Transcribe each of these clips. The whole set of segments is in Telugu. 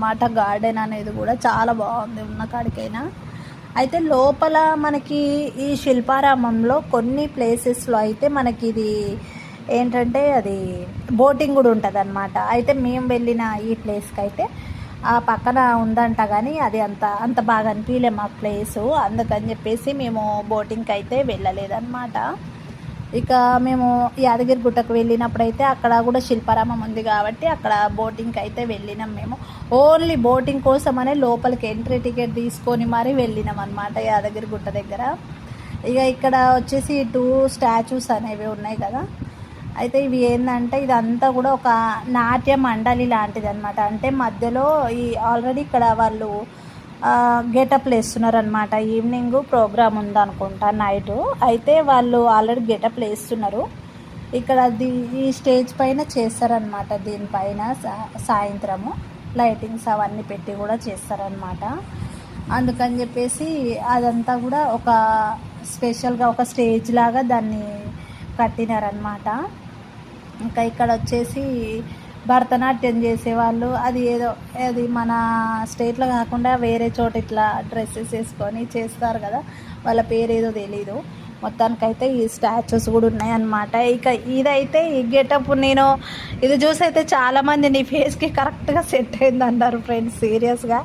అనమాట గార్డెన్ అనేది కూడా చాలా బాగుంది ఉన్న కాడికైనా. అయితే లోపల మనకి ఈ శిల్పారామంలో కొన్ని ప్లేసెస్లో అయితే మనకి ఇది ఏంటంటే అది బోటింగ్ కూడా ఉంటుంది అనమాట అయితే మేము వెళ్ళిన ఈ ప్లేస్కి అయితే ఆ పక్కన ఉందంట కానీ అది అంత అంత బాగా అనిపించలే మా ప్లేసు. అందుకని చెప్పేసి మేము బోటింగ్కి అయితే వెళ్ళలేదన్నమాట. ఇక మేము యాదగిరి గుట్టకు వెళ్ళినప్పుడైతే అక్కడ కూడా శిల్పారామం ఉంది కాబట్టి అక్కడ బోటింగ్కి అయితే వెళ్ళినాం మేము. ఓన్లీ బోటింగ్ కోసమనే లోపలికి ఎంట్రీ టికెట్ తీసుకొని మరీ వెళ్ళినాం అనమాట యాదగిరి గుట్ట దగ్గర. ఇక ఇక్కడ వచ్చేసి టూ స్టాచ్యూస్ అనేవి ఉన్నాయి కదా. అయితే ఇవి ఏంటంటే ఇదంతా కూడా ఒక నాట్య మండలి లాంటిది అనమాట అంటే మధ్యలో ఈ ఆల్రెడీ ఇక్కడ వాళ్ళు గెటప్లు వేస్తున్నారు అనమాట ఈవినింగ్ ప్రోగ్రామ్ ఉందనుకుంటా నైట్. అయితే వాళ్ళు ఆల్రెడీ గెటప్లు వేస్తున్నారు ఇక్కడ ది ఈ స్టేజ్ పైన చేస్తారనమాట దీనిపైన సాయంత్రము లైటింగ్స్ అవన్నీ పెట్టి కూడా చేస్తారనమాట అందుకని చెప్పేసి అదంతా కూడా ఒక స్పెషల్గా ఒక స్టేజ్ లాగా దాన్ని కట్టినారనమాట ఇంకా ఇక్కడ వచ్చేసి భరతనాట్యం చేసేవాళ్ళు. అది ఏదో అది మన స్టేట్లో కాకుండా వేరే చోట ఇట్లా డ్రెస్సెస్ వేసుకొని చేస్తారు కదా. వాళ్ళ పేరు ఏదో తెలీదు. మొత్తానికైతే ఈ స్టాచ్యూస్ కూడా ఉన్నాయన్నమాట. ఇక ఇదైతే ఈ గెటప్ నేను ఇది చూసి అయితే చాలామంది నీ ఫేస్కి కరెక్ట్గా సెట్ అయింది అన్నారు ఫ్రెండ్స్ సీరియస్గా.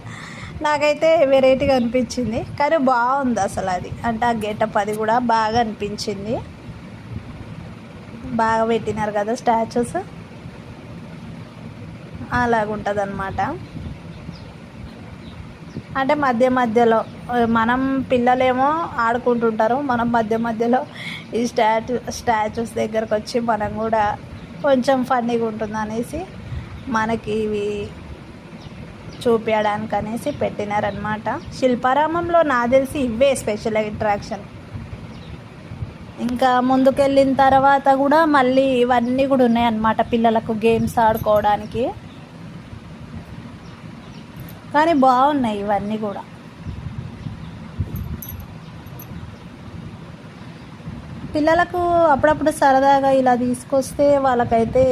నాకైతే వెరైటీగా అనిపించింది. కానీ బాగుంది అసలు అది. అంటే ఆ గెటప్ అది కూడా బాగా అనిపించింది. బాగా పెట్టినారు కదా స్టాచ్యూస్. అలాగుంటుంది అనమాట అంటే మధ్య మధ్యలో మనం పిల్లలేమో ఆడుకుంటుంటారు. మనం మధ్య మధ్యలో ఈ స్టాచ్యూ స్టాచ్యూస్ దగ్గరకు వచ్చి మనం కూడా కొంచెం ఫన్నీగా ఉంటుంది అనేసి మనకి ఇవి చూపించడానికి అనేసి పెట్టినారనమాట శిల్పారామంలో నా తెలిసి ఇవే స్పెషల్ అట్రాక్షన్ ఇంకా ముందుకెళ్ళిన తర్వాత కూడా మళ్ళీ ఇవన్నీ కూడా ఉన్నాయన్నమాట పిల్లలకు గేమ్స్ ఆడుకోవడానికి. కానీ బాగున్నాయి ఇవన్నీ కూడా. పిల్లలకు అప్పుడప్పుడు సరదాగా ఇలా తీసుకొస్తే వాళ్ళకైతే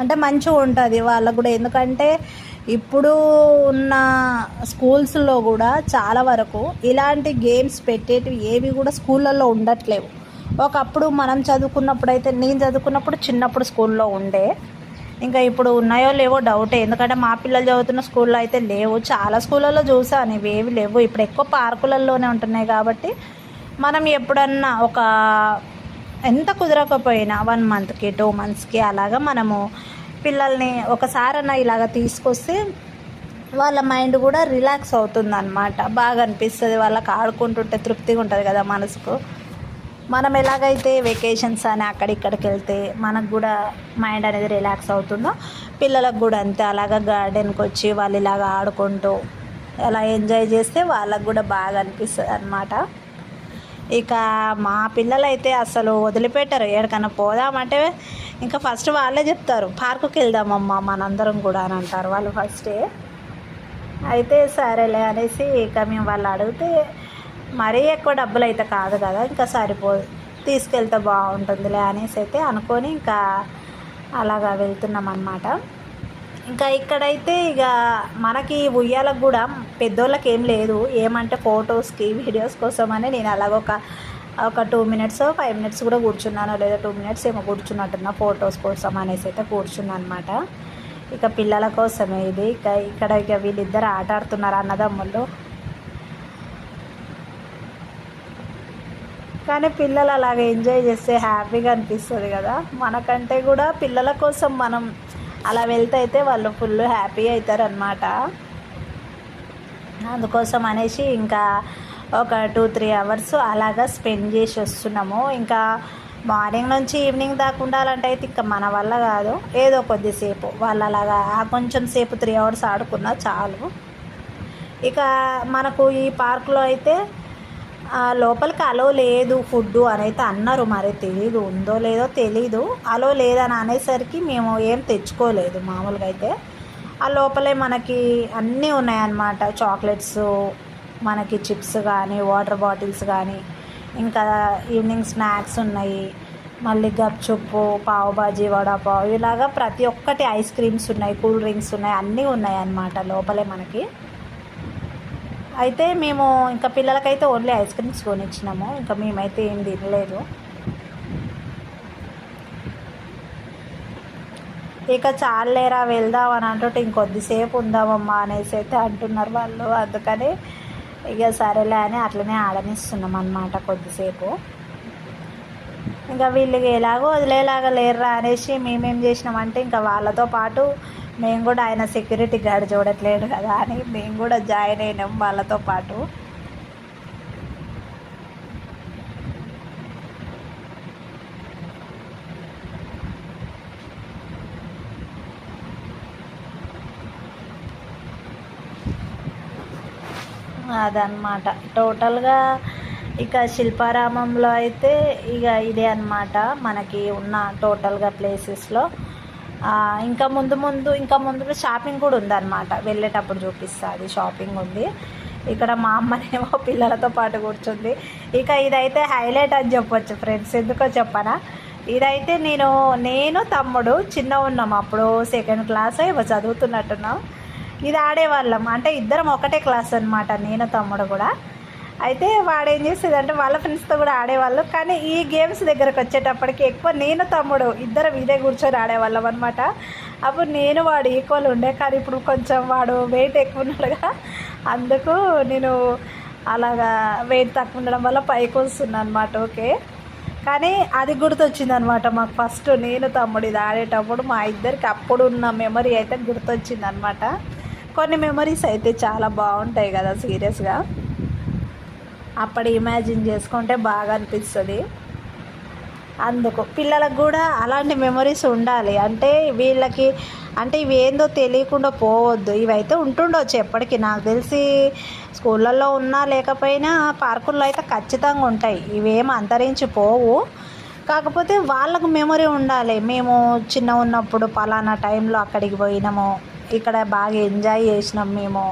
అంటే మంచిగా ఉంటుంది వాళ్ళకు కూడా. ఎందుకంటే ఇప్పుడు ఉన్న స్కూల్స్లో కూడా చాలా వరకు ఇలాంటి గేమ్స్ పెట్టేటివి ఏవి కూడా స్కూళ్ళల్లో ఉండట్లేవు. ఒకప్పుడు మనం చదువుకున్నప్పుడు అయితే నేను చదువుకున్నప్పుడు చిన్నప్పుడు స్కూల్లో ఉండే ఇంకా ఇప్పుడు ఉన్నాయో లేవో డౌటే. ఎందుకంటే మా పిల్లలు చదువుతున్న స్కూల్లో అయితే లేవు. చాలా స్కూళ్ళల్లో చూసాను ఇవి ఏవి లేవు. ఇప్పుడు ఎక్కువ పార్కులలోనే ఉంటున్నాయి కాబట్టి మనం ఎప్పుడన్నా ఒక ఎంత కుదరకపోయినా వన్ మంత్కి టూ మంత్స్కి అలాగా మనము పిల్లల్ని ఒకసారన్నా ఇలాగ తీసుకొస్తే వాళ్ళ మైండ్ కూడా రిలాక్స్ అవుతుంది అనమాట బాగా అనిపిస్తుంది. వాళ్ళకి ఆడుకుంటుంటే తృప్తిగా ఉంటుంది కదా మనసుకు. మనం ఎలాగైతే వెకేషన్స్ అని అక్కడిక్కడికి వెళ్తే మనకు కూడా మైండ్ అనేది రిలాక్స్ అవుతుందో పిల్లలకు కూడా అంతే. అలాగా గార్డెన్కి వచ్చి వాళ్ళు ఇలాగ ఆడుకుంటూ అలా ఎంజాయ్ చేస్తే వాళ్ళకు కూడా బాగా అనిపిస్తుంది అనమాట ఇక మా పిల్లలు అయితే అసలు వదిలిపెట్టరు. ఎక్కడికైనా పోదామంటే ఇంకా ఫస్ట్ వాళ్ళే చెప్తారు పార్కుకి వెళ్దామమ్మా మనందరం కూడా అని అంటారు వాళ్ళు ఫస్టే అయితే సరేలే అనేసి ఇక మేము వాళ్ళు అడిగితే మరీ ఎక్కువ డబ్బులు అయితే కాదు కదా ఇంకా సరిపోదు తీసుకెళ్తే బాగుంటుందిలే అనేసి అయితే అనుకొని ఇంకా అలాగా వెళ్తున్నాం అన్నమాట ఇంకా ఇక్కడైతే ఇక మనకి ఉయ్యాలకు కూడా పెద్దోళ్ళకి ఏం లేదు. ఏమంటే ఫొటోస్కి వీడియోస్ కోసం అని నేను అలాగ ఒక ఒక టూ మినిట్స్ ఫైవ్ మినిట్స్ కూడా కూర్చున్నాను లేదా టూ మినిట్స్ ఏమో కూర్చున్నట్టున్నా ఫొటోస్ కోసం అనేసి అయితే కూర్చున్నాను అనమాట ఇక పిల్లల కోసమే ఇది. ఇక ఇక్కడ ఇక వీళ్ళిద్దరు ఆట ఆడుతున్నారు అన్నదమ్ముళ్ళు కానీ పిల్లలు అలాగ ఎంజాయ్ చేస్తే హ్యాపీగా అనిపిస్తుంది కదా. మనకంటే కూడా పిల్లల కోసం మనం అలా వెళ్తే అయితే వాళ్ళు ఫుల్ హ్యాపీ అవుతారనమాట అందుకోసం అనేసి ఇంకా ఒక టూ త్రీ అవర్స్ అలాగా స్పెండ్ చేసి వస్తున్నాము. ఇంకా మార్నింగ్ నుంచి ఈవినింగ్ దాకా ఉండాలంటే అయితే ఇంకా మన వల్ల కాదు. ఏదో కొద్దిసేపు వాళ్ళు అలాగా కొంచెం సేపు త్రీ అవర్స్ ఆడుకున్నా చాలు. ఇక మనకు ఈ పార్క్లో అయితే లోపలికి అలో లేదు ఫుడ్ అని అయితే అన్నారు. మరి తెలీదు ఉందో లేదో తెలీదు. అలో లేదని అనేసరికి మేము ఏం తెచ్చుకోలేదు మామూలుగా అయితే. ఆ లోపలే మనకి అన్నీ ఉన్నాయన్నమాట. చాక్లెట్స్ మనకి చిప్స్ కానీ వాటర్ బాటిల్స్ కానీ ఇంకా ఈవినింగ్ స్నాక్స్ ఉన్నాయి. మళ్ళీ గప్చుప్పు పావు బాజీ వడాపావ్ ఇలాగా ప్రతి ఒక్కటి ఐస్ క్రీమ్స్ ఉన్నాయి కూల్ డ్రింక్స్ ఉన్నాయి అన్నీ ఉన్నాయి అన్నమాట లోపలే మనకి. అయితే మేము ఇంకా పిల్లలకైతే ఓన్లీ ఐస్ క్రీమ్స్ కొనిచ్చినాము. ఇంకా మేమైతే ఏం తినలేదు. ఇక చాలేరా వెళ్దాం అని అంటుంటే ఇంకొద్దిసేపు ఉందామమ్మా అనేసి అయితే అంటున్నారు వాళ్ళు. అందుకని ఇక సరేలే అని అట్లనే ఆడనిస్తున్నాం అన్నమాట కొద్దిసేపు. ఇంకా వీళ్ళకి ఎలాగో వదిలేలాగా లేరురా అనేసి మేమేం చేసినామంటే ఇంకా వాళ్ళతో పాటు మేము కూడా ఆయన సెక్యూరిటీ గార్డ్ చూడట్లేడు కదా అని మేము కూడా జాయిన్ అయినాం వాళ్ళతో పాటు. అదనమాట టోటల్గా ఇక శిల్పారామంలో అయితే ఇక ఇదే అనమాట మనకి ఉన్న టోటల్గా ప్లేసెస్లో ఇంకా ముందు ముందు ఇంకా ముందు షాపింగ్ కూడా ఉందన్నమాట. వెళ్ళేటప్పుడు చూపిస్తా అది షాపింగ్ ఉంది. ఇక్కడ మా అమ్మనేమో పిల్లలతో పాటు కూర్చుంది. ఇక ఇదైతే హైలైట్ అని చెప్పొచ్చు ఫ్రెండ్స్ ఎందుకో చెప్పనా? ఇదైతే నేను నేను తమ్ముడు చిన్న ఉన్నాం. అప్పుడు సెకండ్ క్లాస్ ఏమో చదువుతున్నట్టున్నాం. ఇది ఆడేవాళ్ళం. అంటే ఇద్దరం ఒకటే క్లాస్ అనమాట నేను తమ్ముడు కూడా. అయితే వాడు ఏం వాళ్ళ ఫ్రెండ్స్తో కూడా ఆడేవాళ్ళు. కానీ ఈ గేమ్స్ దగ్గరకు వచ్చేటప్పటికి ఎక్కువ నేను తమ్ముడు ఇద్దరం ఇదే కూర్చొని ఆడేవాళ్ళం అనమాట అప్పుడు నేను వాడు ఈక్వల్ ఉండే. కానీ ఇప్పుడు కొంచెం వాడు వెయిట్ ఎక్కువ ఉన్నాడుగా అందుకు నేను అలాగా వెయిట్ తక్కువ ఉండడం వల్ల పైకి వస్తున్నాను అనమాట ఓకే. కానీ అది గుర్తొచ్చింది అనమాట మాకు ఫస్ట్ నేను తమ్ముడు ఇది ఆడేటప్పుడు మా ఇద్దరికి అప్పుడు ఉన్న మెమరీ అయితే గుర్తొచ్చింది అనమాట కొన్ని మెమరీస్ అయితే చాలా బాగుంటాయి కదా సీరియస్గా అప్పటి ఇమాజిన్ చేసుకుంటే బాగా అనిపిస్తుంది. అందుకు పిల్లలకు కూడా అలాంటి మెమరీస్ ఉండాలి. అంటే వీళ్ళకి అంటే ఇవి ఏందో తెలియకుండా పోవద్దు. ఇవైతే ఉంటుండొచ్చు ఎప్పటికీ. నాకు తెలిసి స్కూళ్ళల్లో ఉన్నా లేకపోయినా పార్కుల్లో అయితే ఖచ్చితంగా ఉంటాయి. ఇవేం అంతరించి పోవు. కాకపోతే వాళ్ళకు మెమరీ ఉండాలి. మేము చిన్న ఉన్నప్పుడు పలానా టైంలో అక్కడికి పోయినాము. ఇక్కడ బాగా ఎంజాయ్ చేసినాం మేము.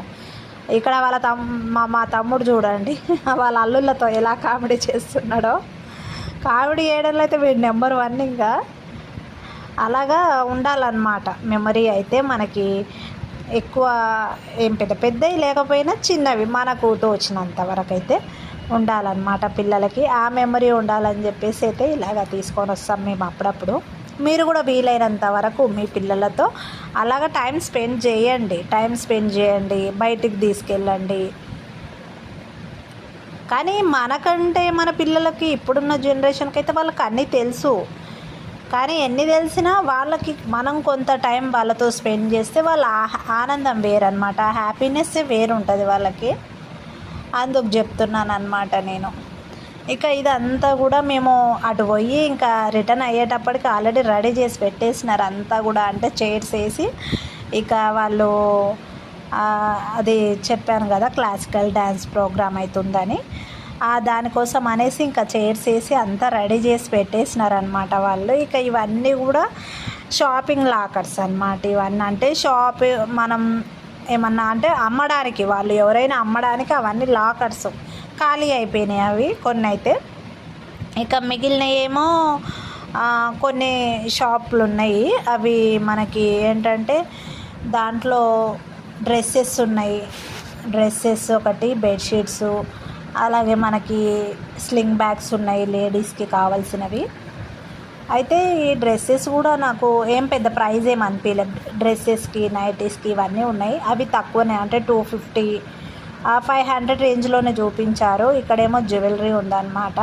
ఇక్కడ వాళ్ళ తమ్ మా మా తమ్ముడు చూడండి. వాళ్ళ అల్లుళ్ళతో ఎలా కామెడీ చేస్తున్నాడో. కామెడీ చేయడంలో అయితే వీడు నెంబర్ వన్ ఇంకా. అలాగా ఉండాలన్నమాట. మెమరీ అయితే మనకి ఎక్కువ ఏం పెద్ద పెద్దవి లేకపోయినా చిన్నవి మనకు తోచినంత వరకు అయితే ఉండాలన్నమాట పిల్లలకి. ఆ మెమరీ ఉండాలని చెప్పేసి అయితే ఇలాగ తీసుకొని వస్తాం మేము అప్పుడప్పుడు. మీరు కూడా వీలైనంత వరకు మీ పిల్లలతో అలాగ టైం స్పెండ్ చేయండి. టైం స్పెండ్ చేయండి. బయటికి తీసుకెళ్ళండి. కానీ మనకంటే మన పిల్లలకి ఇప్పుడున్న జనరేషన్కి అయితే వాళ్ళకి అన్నీ తెలుసు. కానీ ఎన్ని తెలిసినా వాళ్ళకి మనం కొంత టైం వాళ్ళతో స్పెండ్ చేస్తే వాళ్ళ ఆనందం వేరనమాట హ్యాపీనెస్ వేరు ఉంటుంది వాళ్ళకి. అందుకు చెప్తున్నాను అనమాట నేను. ఇక ఇదంతా కూడా మేము అటు పోయి ఇంకా రిటర్న్ అయ్యేటప్పటికి ఆల్రెడీ రెడీ చేసి పెట్టేసినారు అంతా కూడా అంటే చైర్స్ వేసి. ఇక వాళ్ళు అది చెప్పాను కదా క్లాసికల్ డ్యాన్స్ ప్రోగ్రామ్ అవుతుందని దానికోసం అనేసి ఇంకా చైర్స్ వేసి అంతా రెడీ చేసి పెట్టేసినారనమాట వాళ్ళు. ఇక ఇవన్నీ కూడా షాపింగ్ లాకర్స్ అనమాట ఇవన్నీ. అంటే షాప్ మనం ఏమన్నా అంటే అమ్మడానికి వాళ్ళు ఎవరైనా అమ్మడానికి అవన్నీ లాకర్స్. ఖాళీ అయిపోయినాయి అవి కొన్ని అయితే ఇక మిగిలినవి ఏమో కొన్ని షాపులు ఉన్నాయి అవి మనకి ఏంటంటే దాంట్లో డ్రెస్సెస్ ఉన్నాయి. డ్రెస్సెస్ ఒకటి బెడ్షీట్స్. అలాగే మనకి స్లింగ్ బ్యాగ్స్ ఉన్నాయి లేడీస్కి కావాల్సినవి. అయితే ఈ డ్రెస్సెస్ కూడా నాకు ఏం పెద్ద ప్రైజ్ ఏం అనిపించలేదు డ్రెస్సెస్కి నైటీస్కి ఇవన్నీ ఉన్నాయి. అవి తక్కువనే అంటే టూ ఫిఫ్టీ ఫైవ్ హండ్రెడ్ రేంజ్లోనే చూపించారు. ఇక్కడేమో జ్యువెలరీ ఉందన్నమాట.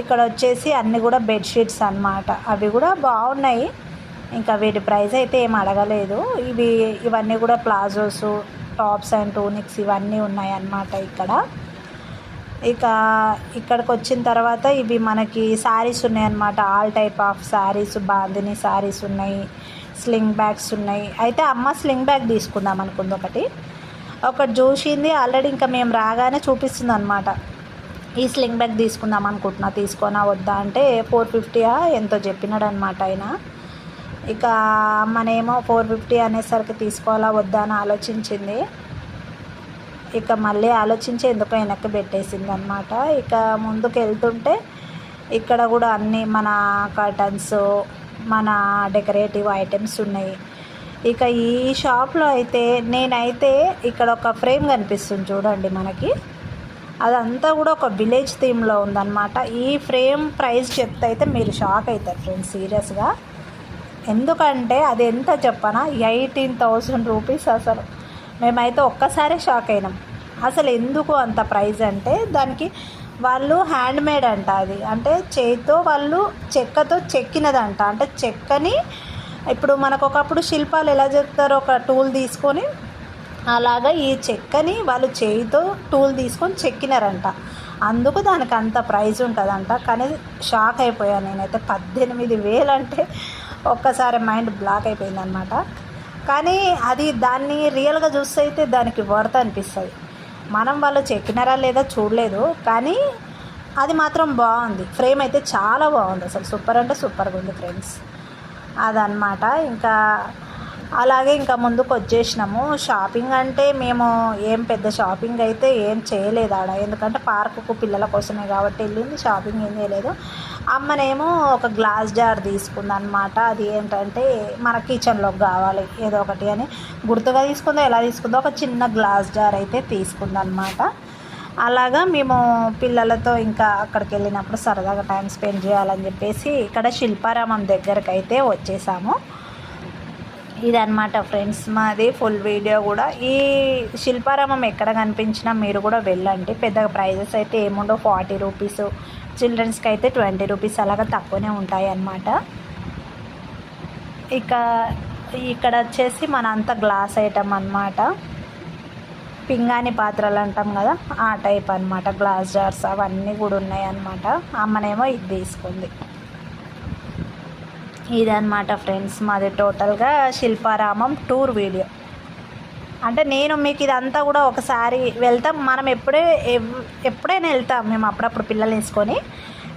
ఇక్కడ వచ్చేసి అన్నీ కూడా బెడ్షీట్స్ అనమాట అవి కూడా బాగున్నాయి. ఇంకా వీటి ప్రైస్ అయితే ఏం అడగలేదు. ఇవి ఇవన్నీ కూడా ప్లాజోస్ టాప్స్ అండ్ టూనిక్స్ ఇవన్నీ ఉన్నాయి అన్నమాట ఇక్కడ. ఇక ఇక్కడికి వచ్చిన తర్వాత ఇవి మనకి శారీస్ ఉన్నాయి అన్నమాట. All type of sarees bandhani sarees ఉన్నాయి స్లింగ్ బ్యాగ్స్ ఉన్నాయి. అయితే అమ్మ స్లింగ్ బ్యాగ్ తీసుకుందాం అనుకుంది ఒకటి. ఒకటి చూసింది ఆల్రెడీ ఇంకా మేము రాగానే చూపిస్తుంది అనమాట ఈ స్లింగ్ బ్యాగ్ తీసుకుందాం అనుకుంటున్నా. తీసుకోనా వద్దా అంటే ఫోర్ ఫిఫ్టీయా ఎంతో చెప్పినాడు అనమాట ఆయన. ఇక మనేమో ఫోర్ ఫిఫ్టీ అనేసరికి తీసుకోవాలా వద్దా అని ఆలోచించింది. ఇక మళ్ళీ ఆలోచించి ఎందుకో వెనక్కి పెట్టేసింది అనమాట ఇక ముందుకు వెళ్తుంటే ఇక్కడ కూడా అన్నీ మన కర్టన్స్ మన డెకరేటివ్ ఐటమ్స్ ఉన్నాయి. ఇక ఈ షాప్లో అయితే నేనైతే ఇక్కడ ఒక ఫ్రేమ్ కనిపిస్తుంది చూడండి మనకి. అదంతా కూడా ఒక విలేజ్ థీమ్లో ఉందన్నమాట. ఈ ఫ్రేమ్ ప్రైస్ చెప్తే అయితే మీరు షాక్ అవుతారు ఫ్రెండ్స్ సీరియస్గా. ఎందుకంటే అది ఎంత చెప్పనా? ఎయిటీన్ థౌజండ్ రూపీస్ అసలు. మేమైతే ఒక్కసారే షాక్ అయినాం. అసలు ఎందుకు అంత ప్రైజ్ అంటే దానికి వాళ్ళు హ్యాండ్మేడ్ అంట అది. అంటే చేతితో వాళ్ళు చెక్కతో చెక్కినదంట. అంటే చెక్కని ఇప్పుడు మనకు ఒకప్పుడు శిల్పాలు ఎలా చెప్తారో ఒక టూల్ తీసుకొని అలాగా ఈ చెక్కని వాళ్ళు చేయితో టూల్ తీసుకొని చెక్కినారంట. అందుకు దానికి అంత ప్రైజ్ ఉంటుందంట. కానీ షాక్ అయిపోయాను నేనైతే. పద్దెనిమిది వేలు అంటే ఒక్కసారి మైండ్ బ్లాక్ అయిపోయింది అనమాట కానీ అది దాన్ని రియల్గా చూస్తే అయితే దానికి వర్త్ అనిపిస్తుంది. మనం వాళ్ళు చెక్కినారా లేదా చూడలేదు. కానీ అది మాత్రం బాగుంది. ఫ్రేమ్ అయితే చాలా బాగుంది అసలు. సూపర్ అంటే సూపర్గా ఉంది ఫ్రెండ్స్ అదనమాట ఇంకా అలాగే ఇంకా ముందుకు వచ్చేసినాము షాపింగ్ అంటే మేము ఏం పెద్ద షాపింగ్ అయితే ఏం చేయలేదు ఆడ. ఎందుకంటే పార్కుకు పిల్లల కోసమే కాబట్టి వెళ్ళింది షాపింగ్ ఏం చేయలేదు. అమ్మనేమో ఒక గ్లాస్ జార్ తీసుకుందనమాట అది ఏంటంటే మన కిచెన్లోకి కావాలి ఏదో ఒకటి అని. గుర్తుగా తీసుకుందో ఎలా తీసుకుందో? ఒక చిన్న గ్లాస్ జార్ అయితే తీసుకుందనమాట అలాగా మేము పిల్లలతో ఇంకా అక్కడికి వెళ్ళినప్పుడు సరదాగా టైం స్పెండ్ చేయాలని చెప్పేసి ఇక్కడ శిల్పారామం దగ్గరకు అయితే వచ్చేసాము. ఇదనమాట ఫ్రెండ్స్ మాది ఫుల్ వీడియో కూడా. ఈ శిల్పారామం ఎక్కడ కనిపించినా మీరు కూడా వెళ్ళండి. పెద్దగా ప్రైజెస్ అయితే ఏముండో ఫార్టీ రూపీస్ చిల్డ్రన్స్కి అయితే ట్వంటీ రూపీస్ అలాగా తక్కువనే ఉంటాయి అన్నమాట ఇక ఇక్కడ వచ్చేసి మన అంత గ్లాస్ ఐటమ్ అనమాట పింగాణి పాత్రలు అంటాం కదా ఆ టైప్ అనమాట గ్లాస్ జార్స్ అవన్నీ కూడా ఉన్నాయి అమ్మనేమో ఇది తీసుకుంది. ఇదన్నమాట ఫ్రెండ్స్ మాది టోటల్గా శిల్పారామం టూర్ వీడియో. అంటే నేను మీకు ఇదంతా కూడా ఒకసారి వెళ్తాం. మనం ఎప్పుడే ఎప్పుడైనా వెళ్తాం మేము అప్పుడప్పుడు పిల్లలు వేసుకొని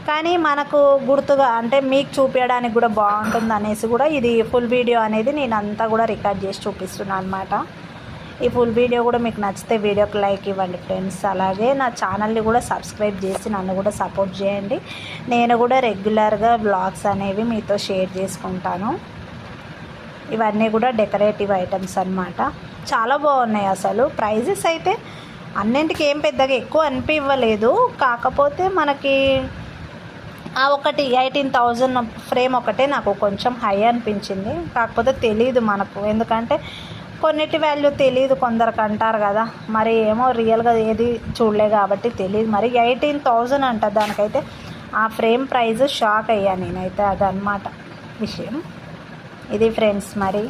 కానీ మనకు గుర్తుగా అంటే మీకు చూపించడానికి కూడా బాగుంటుంది అనేసి కూడా ఇది ఫుల్ వీడియో అనేది నేను అంతా కూడా రికార్డ్ చేసి చూపిస్తున్నాను అనమాట ఈ ఫుల్ వీడియో కూడా మీకు నచ్చితే వీడియోకి లైక్ ఇవ్వండి ఫ్రెండ్స్ అలాగే నా ఛానల్ని కూడా సబ్స్క్రైబ్ చేసి నన్ను కూడా సపోర్ట్ చేయండి. నేను కూడా రెగ్యులర్గా బ్లాగ్స్ అనేవి మీతో షేర్ చేసుకుంటాను. ఇవన్నీ కూడా డెకరేటివ్ ఐటమ్స్ అనమాట చాలా బాగున్నాయి అసలు. ప్రైజెస్ అయితే అన్నింటికి ఏం పెద్దగా ఎక్కువ అనిపివ్వలేదు. కాకపోతే మనకి ఆ ఒకటి ఎయిటీన్ థౌజండ్ ఫ్రేమ్ ఒకటే నాకు కొంచెం హై అనిపించింది. కాకపోతే తెలియదు మనకు. ఎందుకంటే కొన్నిటి వాల్యూ తెలియదు కొందరికి అంటారు కదా. మరి ఏమో రియల్గా ఏది చూడలే కాబట్టి తెలియదు మరి ఎయిటీన్ థౌజండ్ అంట దానికైతే ఆ ఫ్రేమ్ ప్రైస్ షాక్ అయ్యా నేనైతే అదనమాట విషయం. ఇది ఫ్రెండ్స్ మరి.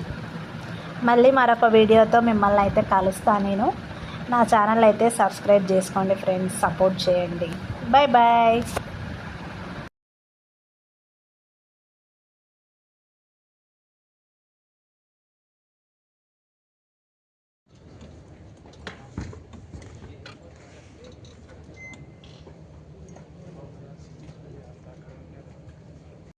మళ్ళీ మరొక వీడియోతో మిమ్మల్ని అయితే కలుస్తాను నేను. నా ఛానల్ అయితే సబ్స్క్రైబ్ చేసుకోండి ఫ్రెండ్స్ సపోర్ట్ చేయండి. Bye bye